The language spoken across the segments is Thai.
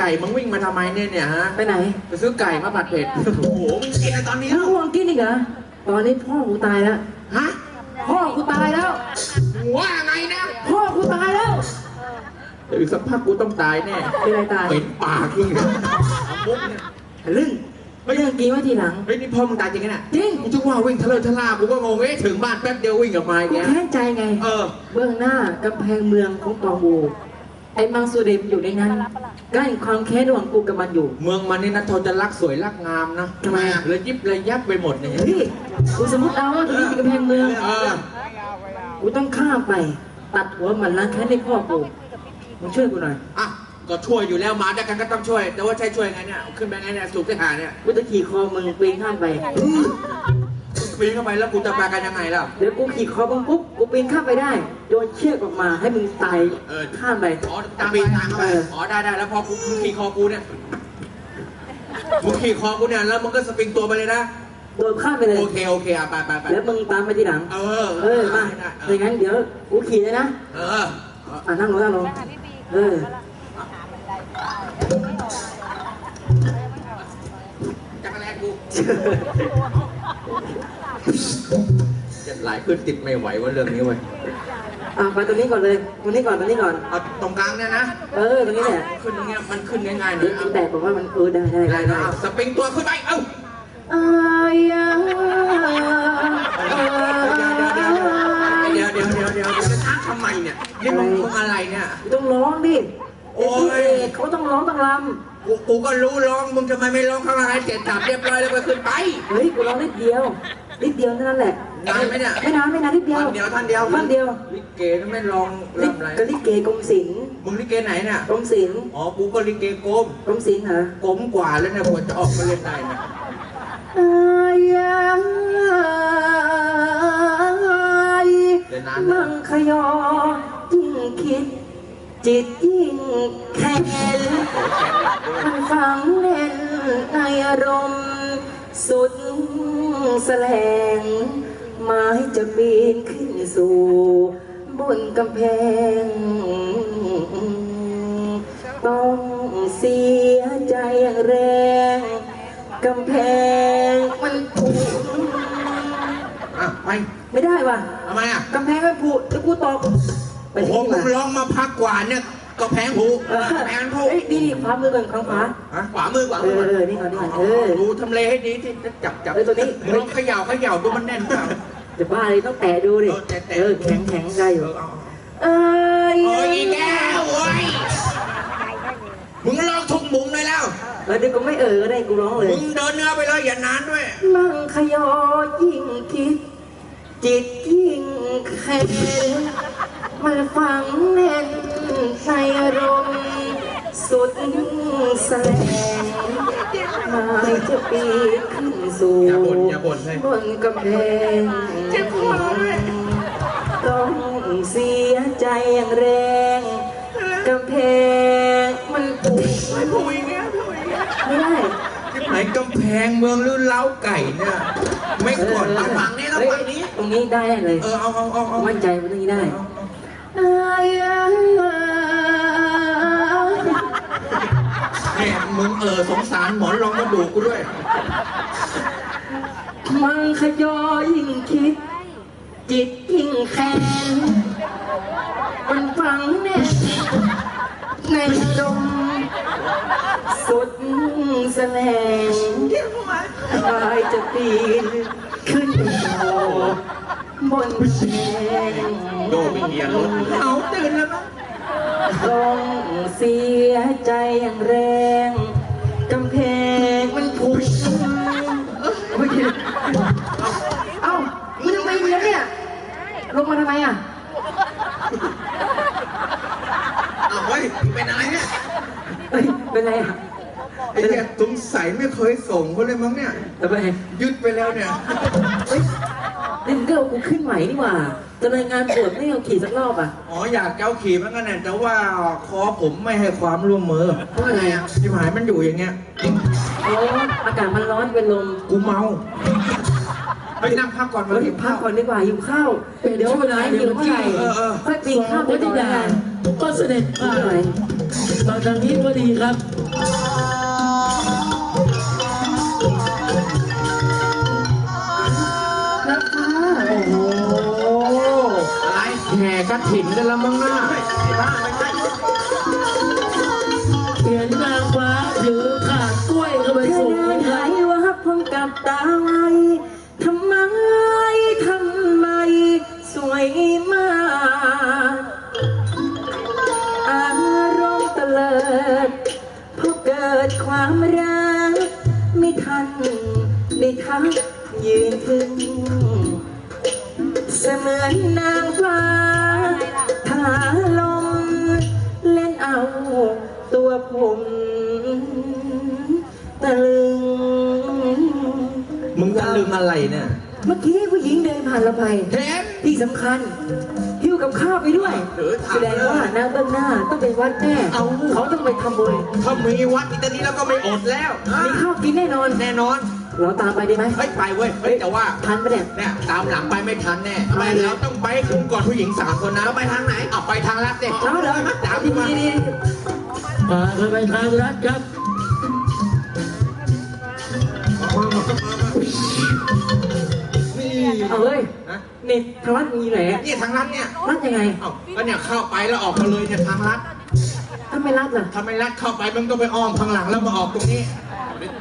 ไก่มึงวิ่งมาทำไมเนี่ยเนี่ยฮะไปไหนไปซื้อไก่มาผัดเผ็ด โอ้โหมึงกินอะไรตอนนี้มึแล้งวห่วงกินอีกเหรอ ตอนนี้พ่อกูตายแล้ว ฮะพ่อกูตายแล้ว ว่าไงนะพ่อกูตายแล้ว เดี๋ยวอีกสักพักกูต้องตายแน่เป็นไรตายเป็นปากมึงเนี่ยมุกเนี่ยลึ่งไม่ยังกินไว้ทีหลัง เฮ้ยนี่พ่อมึงตายจริงไหมเนี่ยจริง กูจะว่าวิ่งทะเลทะล่ากูก็งงเอ๊ะถึงบ้านแป๊บเดียววิ่งกลับมาอีกกูแล้วแค้นใจไง เออ เบื้องหน้ากำแพงเมืองของตองบู ไอ้มังสุเดมอยู่ในนั้น กั้นความแค้นระหว่างกูกับมันอยู่ เมืองมันนี่นะทนจะรักสวยรักงามนะทำไมอะ เลยยิบเลยยับไปหมดเนี่ยเฮ้ยกูสมมติเอาว่าตรงนี้เป็นกำแพงเมือง เออกูต้องข้ามไป ตัดหัวมันล้างแค้นให้พ่อกูมึงช่วยกูหน่อย อะก็ช่วยอยู่แล้วมาด้วยกันก็ต้องช่วย แต่ว่าใช้ช่วยไงเนี่ยขึ้นไปไงเนี่ยสูบที่หาเนี่ยกูจะขี่คอมึงปีนข้ามไป ปีนเข้าไปแล้วกูจะไปกันยังไงล่ะ เดี๋ยวกูขี่คอมึงปุ๊บกูปีนข้ามไปได้โดนเชือกออกมาให้มึงตายเออ ข้ามไปอ๋อตามปีนตามเข้าไปเอออ๋อได้ได้แล้วพอกูมึงขี่คอกูเนี่ยมึงขี่คอกูเนี่ยแล้วมึงก็สปริงตัวไปเลยนะโดนข้ามไปเลย โอเคโอเคอะไปไปไปแล้วมึงตามไปทีหลัง เออเออมาได้ถ้าอย่างนั้นเดี๋ยวกูขี่เลยนะเอออะนั่งลงนั่งลง เออ จักรแรก กูจะไหลขึ้นติดไม่ไหวว่าเรื่องนี้เว้ยอะไปตรงนี้ก่อนเลยตรงนี้ก่อนตรงนี้ก่อน เอาตรงกลางเนี่ยนะเออตรงนี้แหละขึ้นตรงเนี้ยมันขึ้นง่ายๆหน่เดี๋อยยวเอาแต่บอกว่ามันเออได้ได้ได้ได้นะได้เอาสปริงตัวขึ้นไปเอ้าอายาเดี๋ยวเดี๋ยวเดี๋ยวเดี๋ยวเดี๋ยวจะทักทำไมเนี่ยนี่มึงมึงอะไรเนี่ยต้องร้องดิโอ้ยเอกเขาต้องร้องต้องรกูกูก็รู้ร้องมึงทำไมไม่ร้องข้างในเสร็จสับเรียบร้อยแล้วก็ขึ้นไปำเฮ้ยกูร้องนิดเดียว นิดเดียวเท่านั้นแหละ นานไหมเนี่ยไม่นานไม่นานนิดเดียวท่านเดียวท่านเดียวท่านเดียวลิเกนั่นไม่ร้องลิรำอะไรกลิเกกรมศิลป์มึงลิเกไหนเนี่ยกรมศิลป์อ๋อกูก็ลิเกโกมกรมศิลป์เหรอโกมกว่าแล้วเนี่ยกว่าจะออกมาเล่นได้เนี่ยอายาเดี๋ยวนานมังขยอยิ่งคิด จิตยิ่งแค้นมันฝังแน่นในอารมณ์สุด แสลงไม้จะปีนขึ้นสู่บนกำแพง ต้องเสียใจอย่างแรง กำแพงมันผุอะไปไม่ได้ว่ะทำไมอะ กำแพงมันผุแล้วกูตกไปโอ้โหที่มึนี่งร้องมาพักกว่าเนี่ย ก็แพงหูเออแพงผูเฮ้ยนี่ขวามือก่อนข้างขวาฮะขวามือขวาเอมือเออนี่ก่อนนี่ก่อนเออ ดูทำเลให้ดีที่จะจับจับเออตัวนี้ ลองเขย่าเขย่าดูมันแน่นเปล่า จะบ้าเลยต้องแตะดูดิเออแตะแตะ เออแข็งแข็งได้อยู่ เออเอาเอ้ยโอ้ยอีแก้วโอ้ยมึงลองทุกมุมเลยแล้วแล้วเดี๋ยวก็ไม่เออก็ได้กูร้องเลย มึงเดินเนื้อไปเลยอย่านานด้วย มังขยอยิ่งคิด จิตยิ่งแค้น มันฝังแน่นในอารมณ์สุดแสลงหมายจะปีนขึ้นสู่อย่าบ่นอย่าบ่นเลยบนกำแพงต้องเสียใจอย่างแรง กำแพงมันปุยไม่พูดอย่างเงี้ยพูดอย่างเงี้ยไม่ได้ ที่ไหนกำแพงเมืองหรือเล้าไก่เนี่ย ไม่กดเอาฝั่งนี้แล้วฝั่งนี้ ตรงนี้ได้เลย เออเอาเอาเอาเอามั่นใจว่าตรงนี้ได้ เนี่ยมึงเออสงสารหมอนรองกระดูกกูด้วย มังขยอยิ่งคิด จิตยิ่งแค้นมันฝังแน่นในลมณ์สุดแสลงกายจะปีนขึ้นโอ บนแพงโดนไม่เกียร์รถเอาตื่นแล้วมั้งต้องเสียใจอย่างแรงกำแพงมันผุเอ้ามันทำไมเนี้ยเนี่ยลงมาทำไมอะเอาเฮ้ยเป็นอะไรเนี่ยเฮ้ยเป็นไรอะไอ้เนี่ยสงสัยไม่เคยส่งเขาเลยมั้งเนี่ยทำไมยึดไปแล้วเนี่ยเฮ้ย นี่มึงก็เอากูขึ้นใหม่นี่หว่าจะรายงานบวชไม่เอาขี่สักรอบอะอ๋ออยากเจ้าขี่เหมือนกันเนี่ยแต่ว่าคอผมไม่ให้ความร่วมมือเพราะอะไรอะที่หายมันอยู่อย่างเงี้ยอ๋ออากาศมันร้อนเป็นลมกูเมาไปนั่งพักก่อนมาเราหิหิววข้าข้าววก่อนดีกว่าหิวข้าวเดี๋ยวร้านหิวเมื่อไหร่เออเออค่อยปีนข้ามไปก่อนแล้วกันก็เสด็จไม่มาเป็นไรตอนทางนี้ก็ดีครับ แห่กระถิ่นกันแล้วมั้งน่ะเฮ้ยไอ้บ้าไม่ใช่เห็นนางฟ้าถือขาดกล้วยเข้าไปส่งเดินไหายว่าพงกับตาไวทำไมทำไม สวยมากอารมณ์เตลิดพอเกิดความรักไม่ทันได้ทักยืนขึ้นเสมือน ผมตะลึง มึงจะลืมอะไรเนี่ยเมื่อกี้ผู้หญิงเดินผ่านเราไปเห็นที่สำคัญหิ้วกับข้าวไปด้วย เออถามแสดงว่าหน้าเบื้องหน้าต้องเป็นวัดแน่เอาเขาต้องไปทำบุญถ้ามีวัดอีตอนนี้เราก็ไม่อดแล้วอะมีข้าวกินแน่นอน แน่นอนเราตามไปได้ไหมเฮ้ยไปเว้ยเฮ้ยแต่ว่า ทันปะเนี่ย เนี่ยตามหลังไปไม่ทันแน่ทำไมเลยเราต้องไปคุมก่อนผู้หญิงสามคนนะไปทางไหนเอาไปทางลัดเด็กเอาเหรอตามดีมาดีดี พากันไปทางรัฐครับนี่เอาเฮ้ยนะนี่ทางวัดมีไหนอะนี่ทางลัดเนี่ยรัดยังไงเอ้าก็เนี่ยเข้าไปแล้วออกมาเลยเนี่ยทางลัดถ้าไม่รัดล่ะถ้าไม่ลัดเข้าไปมันก็ไปอ้อมข้างหลังแล้วมาออกตรงนี้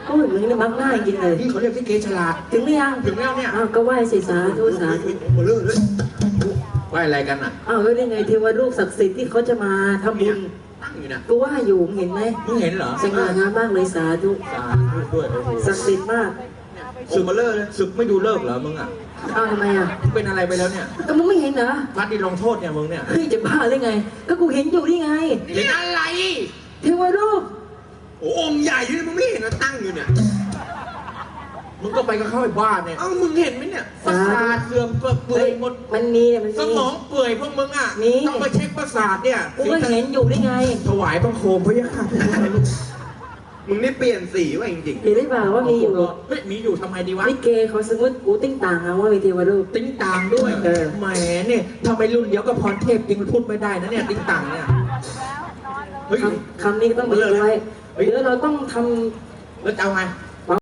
ก็เหมือนมึงเนี่ยมักง่ายจริงเลย นี่เขาเรียกที่เกฉลาด ถึงหรือยังถึงแล้วเนี่ยอ้าวก็ไหว้สิสาธุสาธุมาเรื่อยเลยไหวอะไรกันอะอ้าวแล้วได้ไงเทวรูปศักดิ์สิทธิ์ที่เขาจะมาทำบุญ ตั้งอยู่นะกูว่าอยู่เห็นไหมมึงเห็นเหรอสง่างามมากเลยสาธุสาธุด้วยโอ้โหศักดิ์สิทธิ์มากศึกมาเลิกเลยศึกไม่ดูเลิกเหรอมึงอะอ้าวทำไมอะมึงเป็นอะไรไปแล้วเนี่ยก็มึงไม่เห็นเหรอพัดดินลงโทษเนี่ยมึงเนี่ยเฮ้ยจะบ้าหรือไง ก็กูเห็นอยู่นี่ไงเห็นอะไรเทวรูปโอ้องค์ใหญ่อยู่นี่มึงไม่เห็นมันตั้งอยู่เนี่ย มึงก็ไปกับเข้าไอ้บ้านเนี่ย เอ้ามึงเห็นไหมเนี่ยประสาทเสื่อมเปื่อยหมด มันมีเนี่ยมันสมี มองเปื่อยพวกมึงอะมีต้องไปเช็คประสาทเนี่ยกูก็เห็นอยู่นี่ไงถวายบังคมพระยาค่ะมึงนี่เปลี่ยนสีว่ะจริงเห็นได้เปล่าว่ามีอยู่เฮ้ยมีอยู่ทำไมดีวะ ลิเกเขาสมมติกูติ้งต่างเอาว่ามีเทวรูปติ้งต่างด้วยเออ แหมเนี่ยทำไมรุ่นเดียวกับพรเทพจริงพูดไม่ได้นะเนี่ย ติ้งต่างเนี่ย เฮ้ย คำคำนี้ก็ต้องมีไว้เฮ้ย เดี๋ยวเราต้องทแล้วจะเอาไงำ